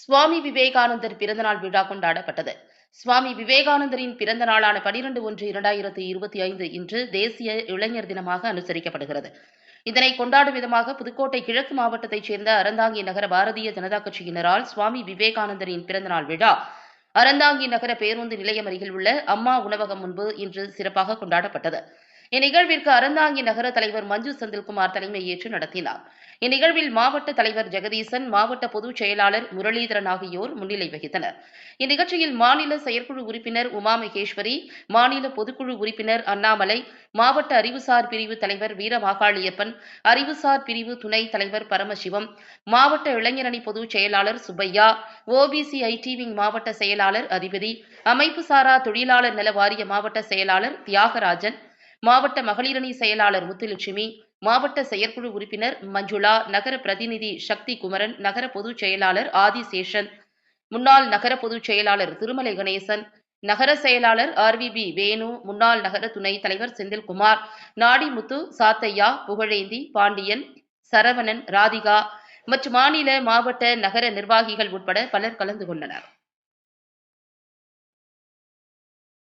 சுவாமி விவேகானந்தர் பிறந்தநாள் விழா கொண்டாடப்பட்டது. சுவாமி விவேகானந்தரின் பிறந்த நாளான பனிரெண்டு ஒன்று இரண்டாயிரத்தி இருபத்தி ஐந்து இன்று தேசிய இளைஞர் தினமாக அனுசரிக்கப்படுகிறது. இதனை கொண்டாடும் விதமாக புதுக்கோட்டை கிழக்கு மாவட்டத்தைச் சேர்ந்த அறந்தாங்கி நகர பாரதிய ஜனதா கட்சியினரால் சுவாமி விவேகானந்தரின் பிறந்தநாள் விழா அறந்தாங்கி நகர பேருந்து நிலையம் அருகில் உள்ள அம்மா உணவகம் முன்பு இன்று சிறப்பாக கொண்டாடப்பட்டது. இந்நிகழ்விற்கு அறந்தாங்கி நகர தலைவர் மஞ்சு செந்தில்குமார் தலைமையேற்று நடத்தினார். இந்நிகழ்வில் மாவட்ட தலைவர் ஜெகதீசன் மாவட்ட பொதுச் செயலாளர் முரளிதரன் ஆகியோர் முன்னிலை வகித்தனர். இந்நிகழ்ச்சியில் மாநில செயற்குழு உறுப்பினர் உமா மகேஸ்வரி மாநில பொதுக்குழு உறுப்பினர் அண்ணாமலை மாவட்ட அறிவுசார் பிரிவு தலைவர் வீரமாகாளியப்பன் அறிவுசார் பிரிவு துணைத் தலைவர் பரமசிவம் மாவட்ட இளைஞரணி பொதுச் செயலாளர் சுப்பையா ஓபிசி ஐடிவிங் மாவட்ட செயலாளர் அதிபதி அமைப்பு சாரா தொழிலாளர் நல வாரிய மாவட்ட செயலாளர் தியாகராஜன் மாவட்ட மகளிரணி செயலாளர் முத்துலட்சுமி மாவட்ட செயற்குழு உறுப்பினர் மஞ்சுளா நகர பிரதிநிதி சக்தி குமரன் நகர பொதுச் செயலாளர் ஆதிசேஷன் முன்னாள் நகர பொதுச் செயலாளர் திருமலை கணேசன் நகர செயலாளர் ஆர்விபி வேணு முன்னாள் நகர துணைத் தலைவர் செந்தில்குமார் நாடிமுத்து சாத்தையா புகழேந்தி பாண்டியன் சரவணன் ராதிகா மற்றும் மாநில மாவட்ட நகர நிர்வாகிகள் உட்பட பலர் கலந்து கொண்டனர்.